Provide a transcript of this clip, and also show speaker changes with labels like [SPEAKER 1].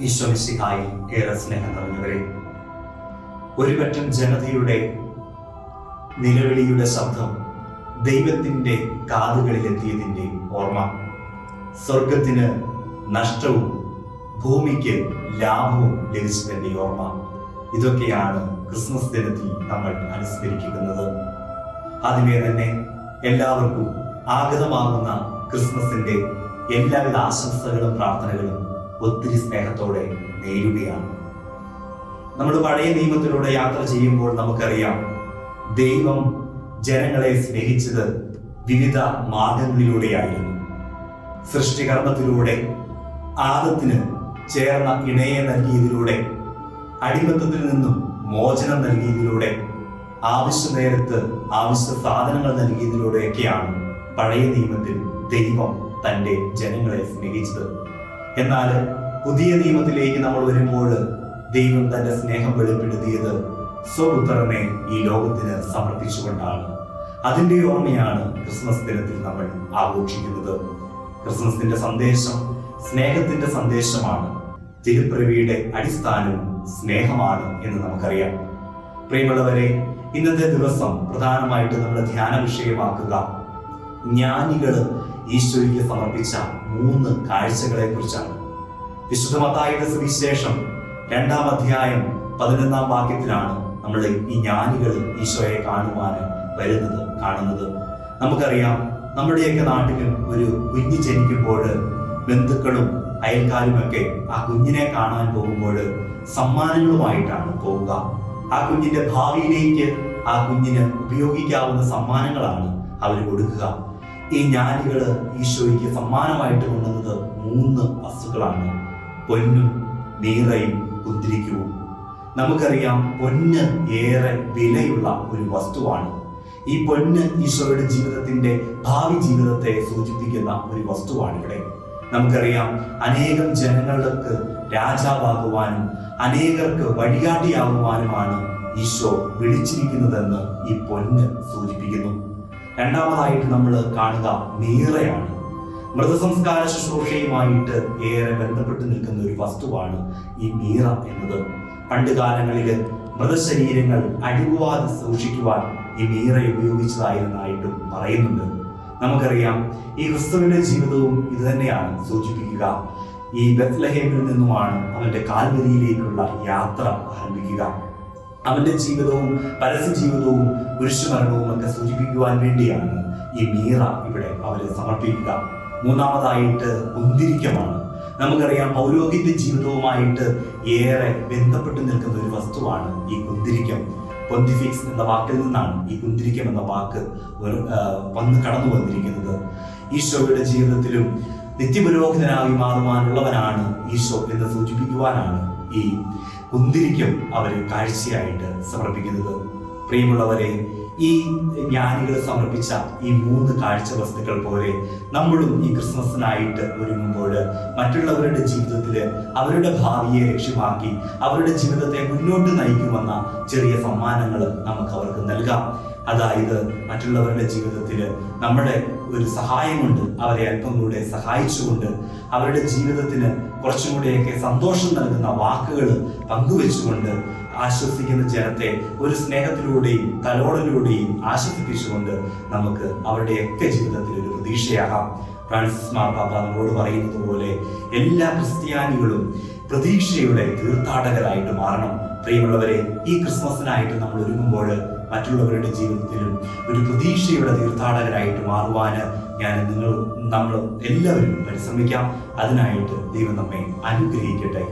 [SPEAKER 1] ഈശ്വമിശിഹായി ഏറെ സ്നേഹം നിറഞ്ഞവരെ ഒരുപറ്റം ജനതയുടെ നിലവിളിയുടെ ശബ്ദം ദൈവത്തിന്റെ കാതുകളിലെത്തിയതിന്റെ ഓർമ്മ. സ്വർഗത്തിന് നഷ്ടവും ഭൂമിക്ക് ലാഭവും ലഭിച്ചതിന്റെ ഓർമ്മ. ഇതൊക്കെയാണ് ക്രിസ്മസ് ദിനത്തിൽ നമ്മൾ അനുസ്മരിക്കുന്നത്. അതിനെ തന്നെ എല്ലാവർക്കും ആഗതമാകുന്ന ക്രിസ്മസിന്റെ എല്ലാവിധ ആശംസകളും പ്രാർത്ഥനകളും ഒത്തിരി സ്നേഹത്തോടെ നേരുകയാണ്. നമ്മൾ പഴയ നിയമത്തിലൂടെ യാത്ര ചെയ്യുമ്പോൾ നമുക്കറിയാം ദൈവം ജനങ്ങളെ സ്നേഹിച്ചത് വിവിധ മാർഗങ്ങളിലൂടെയായിരുന്നു. സൃഷ്ടികർമ്മത്തിലൂടെ ആദത്തിന് ചേർന്ന ഇണയെ നൽകിയതിലൂടെ അടിമത്തത്തിൽ നിന്നും മോചനം നൽകിയതിലൂടെ ആവശ്യ നേരത്ത് ആവശ്യ സാധനങ്ങൾ നൽകിയതിലൂടെയൊക്കെയാണ് പഴയ നിയമത്തിൽ ദൈവം തന്റെ ജനങ്ങളെ സ്നേഹിച്ചത്. എന്നാൽ പുതിയ നിയമത്തിലേക്ക് നമ്മൾ വരുമ്പോൾ ദൈവം തന്റെ സ്നേഹം വെളിപ്പെടുത്തിയത് സ്വപുത്രനെ ഈ ലോകത്തിന് സമർപ്പിച്ചുകൊണ്ടാണ്. അതിന്റെ ഓർമ്മയാണ് ക്രിസ്മസ് ദിനത്തിൽ നമ്മൾ ആഘോഷിക്കുന്നത്. ക്രിസ്മസിന്റെ സന്ദേശം സ്നേഹത്തിന്റെ സന്ദേശമാണ്. തിരുപ്രവിയുടെ അടിസ്ഥാനം സ്നേഹമാണ് എന്ന് നമുക്കറിയാം. പ്രിയമുള്ളവരെ ഇന്നത്തെ ദിവസം പ്രധാനമായിട്ട് നമ്മൾ ധ്യാന വിഷയമാക്കുക ജ്ഞാനികൾ ഈശോയ്ക്ക് സമർപ്പിച്ച മൂന്ന് കാഴ്ചകളെ കുറിച്ചാണ് വിശുദ്ധ സുവിശേഷം രണ്ടാം അധ്യായം പതിനൊന്നാം വാക്യത്തിലാണ് നമ്മൾ ഈ ജ്ഞാനികൾ ഈശോയെ കാണുവാൻ വരുന്നത് കാണുന്നത്. നമുക്കറിയാം നമ്മുടെയൊക്കെ നാട്ടിലും ഒരു കുഞ്ഞ് ജനിക്കുമ്പോൾ ബന്ധുക്കളും അയൽക്കാരുമൊക്കെ ആ കുഞ്ഞിനെ കാണാൻ പോകുമ്പോൾ സമ്മാനങ്ങളുമായിട്ടാണ് പോവുക. ആ കുഞ്ഞിന്റെ ഭാവിയിലേക്ക് ആ കുഞ്ഞിന് ഉപയോഗിക്കാവുന്ന സമ്മാനങ്ങളാണ് അവർ കൊടുക്കുക. ഈ ജ്ഞാനികൾ ഈശോയ്ക്ക് സമ്മാനമായിട്ട് കൊണ്ടുവന്നത് മൂന്ന് വസ്തുക്കളാണ്. പൊന്നും നീറയും കുന്തിരിക്കുവും. നമുക്കറിയാം പൊന്ന് ഏറെ വിലയുള്ള ഒരു വസ്തുവാണ്. ഈ പൊന്ന് ഈശോയുടെ ജീവിതത്തിന്റെ ഭാവി ജീവിതത്തെ സൂചിപ്പിക്കുന്ന ഒരു വസ്തുവാണ് ഇവിടെ. നമുക്കറിയാം അനേകം ജനങ്ങൾക്ക് രാജാവാകുവാനും അനേകർക്ക് വഴികാട്ടിയാകുവാനുമാണ് ഈശോ വിളിച്ചിരിക്കുന്നതെന്ന് ഈ പൊന്ന് സൂചിപ്പിക്കുന്നു. രണ്ടാമതായിട്ട് നമ്മൾ കാണുക നീറയാണ് മൃതസംസ്കാര ശുശ്രൂഷയുമായിട്ട് ഏറെ ബന്ധപ്പെട്ട് നിൽക്കുന്ന ഒരു വസ്തുവാണ് ഈ മീറ എന്നത്. പണ്ട് കാലങ്ങളിൽ മൃതശരീരങ്ങൾ അഴുകുവാതെ സൂക്ഷിക്കുവാൻ ഈ മീറ ഉപയോഗിച്ചതായിരുന്നായിട്ടും പറയുന്നുണ്ട്. നമുക്കറിയാം ഈ ക്രിസ്തുവിന്റെ ജീവിതവും ഇത് തന്നെയാണ് സൂചിപ്പിക്കുക. ഈ ബത്ലഹേമിൽ നിന്നുമാണ് അവന്റെ കാൽവരിയിലേക്കുള്ള യാത്ര ആരംഭിക്കുക. അവന്റെ ജീവിതവും പരസ്യ ജീവിതവും കുരിശുമരണവും ഒക്കെ സൂചിപ്പിക്കുവാൻ വേണ്ടിയാണ് ഈ മീറ ഇവിടെ അവരെ സമർപ്പിക്കുക. മൂന്നാമതായിട്ട് കുന്തിരിക്കമാണ് നമുക്കറിയാം പൗരോഹിത്യ ജീവിതവുമായിട്ട് ഏറെ ബന്ധപ്പെട്ട് നിൽക്കുന്ന ഒരു വസ്തുവാണ് ഈ കുന്തിരിക്കം പൊന്തിഫിക്സ് എന്ന വാക്കിൽ നിന്നാണ് ഈ കുന്തിരിക്കം എന്ന വാക്ക് വന്ന് കടന്നു വന്നിരിക്കുന്നത്. ഈശോയുടെ ജീവിതത്തിലും നിത്യപുരോഹിതനായി മാറുവാനുള്ളവനാണ് ഈശോ എന്ന് സൂചിപ്പിക്കുവാനാണ് ഈ കുന്തിരിക്കം അവർ കാഴ്ചയായിട്ട് സമർപ്പിക്കുന്നത്. പ്രിയമുള്ളവരെ ഈ ജ്ഞാനികൾ സമർപ്പിച്ച ഈ മൂന്ന് കാഴ്ച വസ്തുക്കൾ പോലെ നമ്മളും ഈ ക്രിസ്മസിനായിട്ട് ഒരുങ്ങുമ്പോൾ മറ്റുള്ളവരുടെ ജീവിതത്തിൽ അവരുടെ ഭാവിയെ ലക്ഷ്യമാക്കി അവരുടെ ജീവിതത്തെ മുന്നോട്ട് നയിക്കുമെന്ന ചെറിയ സമ്മാനങ്ങൾ നമുക്ക് അവർക്ക് നൽകാം. അതായത് മറ്റുള്ളവരുടെ ജീവിതത്തിൽ നമ്മുടെ ഒരു സഹായം കൊണ്ട് അവരെ അല്പം കൂടെ സഹായിച്ചുകൊണ്ട് അവരുടെ ജീവിതത്തിന് കുറച്ചും കൂടെയൊക്കെ സന്തോഷം നൽകുന്ന വാക്കുകൾ പങ്കുവെച്ചുകൊണ്ട് ആശ്വസിക്കുന്ന ജനത്തെ ഒരു സ്നേഹത്തിലൂടെയും തലോടലിലൂടെയും ആശ്വസിപ്പിച്ചുകൊണ്ട് നമുക്ക് അവരുടെയൊക്കെ ജീവിതത്തിൽ ഒരു പ്രതീക്ഷയാകാം. ഫ്രാൻസിസ് മാർപ്പാപ്പ നമ്മളോട് പറയുന്നത് പോലെ എല്ലാ ക്രിസ്ത്യാനികളും പ്രതീക്ഷയുടെ തീർത്ഥാടകരായിട്ട് മാറണം. പ്രിയമുള്ളവരെ ഈ ക്രിസ്മസിനായിട്ട് നമ്മൾ ഒരുങ്ങുമ്പോൾ മറ്റുള്ളവരുടെ ജീവിതത്തിലും ഒരു പ്രതീക്ഷയുടെ തീർത്ഥാടകരായിട്ട് മാറുവാന് ഞാൻ നിങ്ങൾ നമ്മൾ എല്ലാവരും പരിശ്രമിക്കാം. അതിനായിട്ട് ദൈവം നമ്മെ അനുഗ്രഹിക്കട്ടെ.